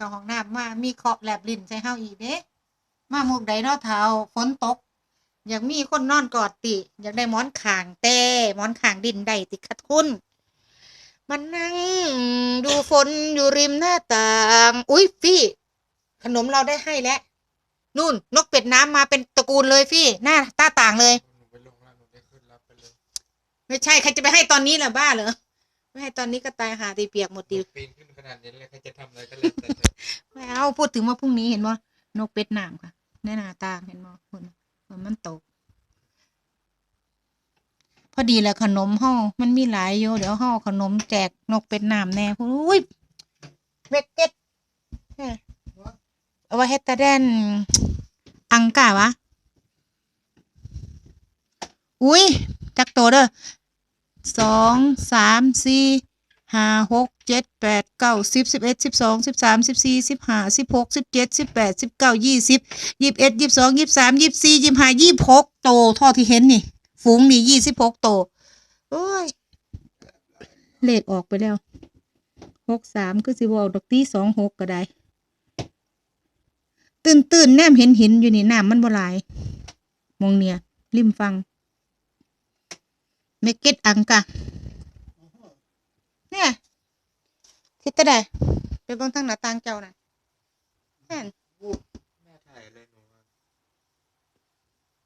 เข้าห้องน้ำมามีเคาะแลบลิ้นใส่เฮาอีกเด้มามุกใดนาะเท้าฝนตก อยากมีคนนอนกอดติ อยากได้หมอนขางแต่หมอนขางดินได้ติคัดคุณมันนั่งดูฝนอยู่ริมหน้าต่าง อุ้ยฟี่ ขนมเราได้ให้แล้วนู่น นกเป็ดน้ำมาเป็นตระกูลเลยฟี่ หน้าตาต่างเลยไม่ใช่ใครจะไปให้ตอนนี้ล่ะบ้าเหรอไม่ให้ตอนนี้ก็ตายหาตีเปียกหมดดิปีนขึ้นขนาดนี้แล้วใครจะทำอะไรก็แล้วแต่เถอะ เอาพูดถึงว่าพรุ่งนี้เห็นว่านกเป็ดน้ำค่ะในหน้าตาเห็นบ่ฝนฝนมันตก พอดีแหละขนมห่อมันมีหลายอยู่เดี๋ยวห่อขนมแจกนกเป็ดน้ำแน่พูดอุ้ยเบกเก็ตเฮ้ยเอาไว้เฮดแตาแดนอังกาวะ อุ้ยจักโตเด้อสองสามสี่ ห้าหกเจ็ดแปดเก้าสิบสิบเอ็ดสิบสองสิบสามสิบสี่สิบห้าสิบหกสิบเจ็ดสิบแปดสิบเก้ายี่สิบยี่สิบเอ็ดยี่สิบสองยี่สิบสามยี่สิบสี่ยี่สิบห้ายี่สิบหกโตท่อที่เห็นนี่ ฝูงนี่ยี่สิบหกโตโอ้ย เลขออกไปแล้วหกสามคือสิบออกดอกตีสองหกก็ได้ ตื่นตื่นแนมเห็นหินอยู่นี่น้ำมันบลายมองเนี่ยริมฟังเมกเก็ตอังกะ เนี่ยคิด จะได้ไปเบิ่งทางหน้าต่างเจ้าน่ะแม่นแม่ถ่ายเลยหนูอะ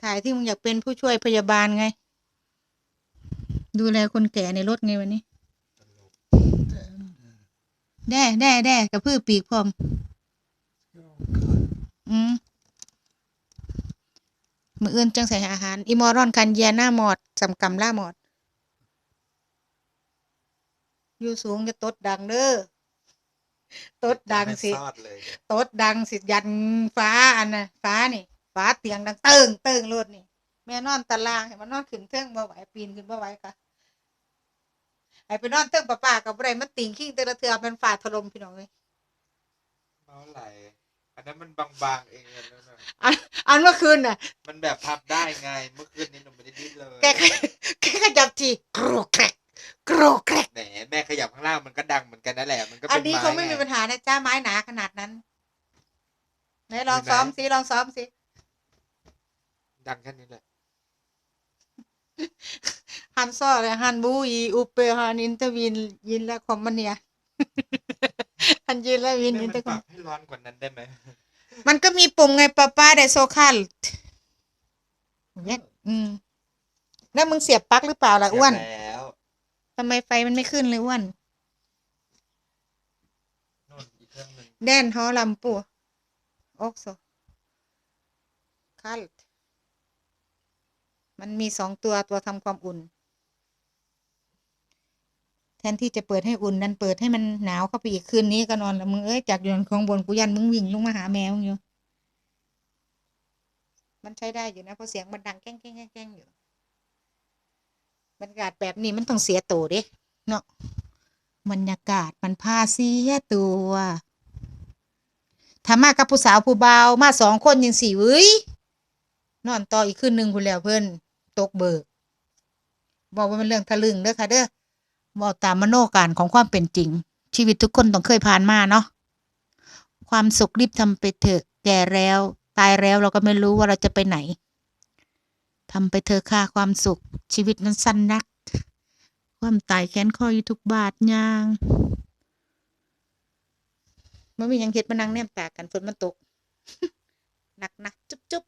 ถ่ายที่มึงอยากเป็นผู้ช่วยพยาบาลไง ดูแลคนแก่ในรถไงวันนี้ ตลกแด่แด่แด่กระพือปีกพร้อม อืมมืออื่นจังใส่อาหารอีมอรอนคันเยียหน้าหมอดสำกำล่าหมอด อยู่สูงจะตดดังเด้อ ตดดังสิไม่ซอดเลยตดดังสิยันฟ้าอันน่ะฟ้านี่ ฟ้าเตียงดังเติงเติงรถนี่ แม่นอนตารางให้มันนอนขึ้นเทิงบ่ไหวปีนขึ้นบ่ไหวค่ะไอ้ไปนอนเทิงป้าป้ากับบ่ได้มันติ่งขิ้งแต่ละเทือมันฝ่าถล่มพี่น้องเอ้ยเมาไหลอันนั้นมันบางๆเองอันนั้นน่ะอันอันเมื่อคืนน่ะ มันแบบพับได้ไง เมื่อคืนนี้หนูไม่ได้ดิ้นเลยแกแกขยับทีกรอกแกรกกรอกแกรกแหมแม่ข ยับข้างล่างมันก็ดังเหมือนกันนั่นแหละมันก็อัเป็นนนี้ไม้เขาไม่มีไงปัญหานะจ้าไม้หนาขนาดนั้นไหนลองมีไหมซ้อมสิลองซ้อมสิดังแค่นี้แหละฮันซ้อเลยฮันบูอีอุเปฮันอินเตอร์วินยินและคอมมาเนียฮันยินและวินแม่อินมัเตอนร์คปอรัมบให้ร้อนกว่านั้นได้ไหมมันก็มีปุ่มไงป้าป้าไดโซคัลเนี่ยอืมแล้วมึงเสียบปลั๊กหรือเปล่าล่ะอ้วนเสร็จแล้ว ทำไมไฟมันไม่ขึ้นเลยอ้วนนู่นอีกเครื่องหนึ่งแดนฮอลัมปูโอกโซคัลมันมีสองตัวตัวทำความอุ่น แทนที่จะเปิดให้อุ่นนั้นเปิดให้มันหนาวเข้าไปอีกคืนนี้ก็นอนแล้วมึงเอ้ยจากอยู่ข้างบนกูยันมึงวิ่งลงมาหาแมวมึงอยู่ มันใช้ได้อยู่นะเพราะเสียงมันดังแก้งแก้งแก้งแก้งอยู่ รรยากาศแบบนี้มันต้องเสียตัวด้เนาะบรรยากาศมันพาเสียตัวถ้ามากับผู้สาวผู้เบามาสองคนยังสี่เว้ยนอนต่ออีกคืนหนึ่งคุณแล้วเพื่อนตกเบิก บอกว่าเป็นเรื่องทะลึ่งเด้อค่ะเด้อบอกตามมโนการของความเป็นจริง ชีวิตทุกคนต้องเคยผ่านมาเนาะความสุขรีบทำไปเถอะแก่แล้ว ตายแล้วเราก็ไม่รู้ว่าเราจะไปไหน ทำไปเธอค่าความสุข ชีวิตนั้นสั้นนัก ความตายแขนข้ออยู่ทุกบาทยางเมันมียังเห็ดมานั่งแนมตากันฝนมันตกหนักนะจุ๊บจุ๊บ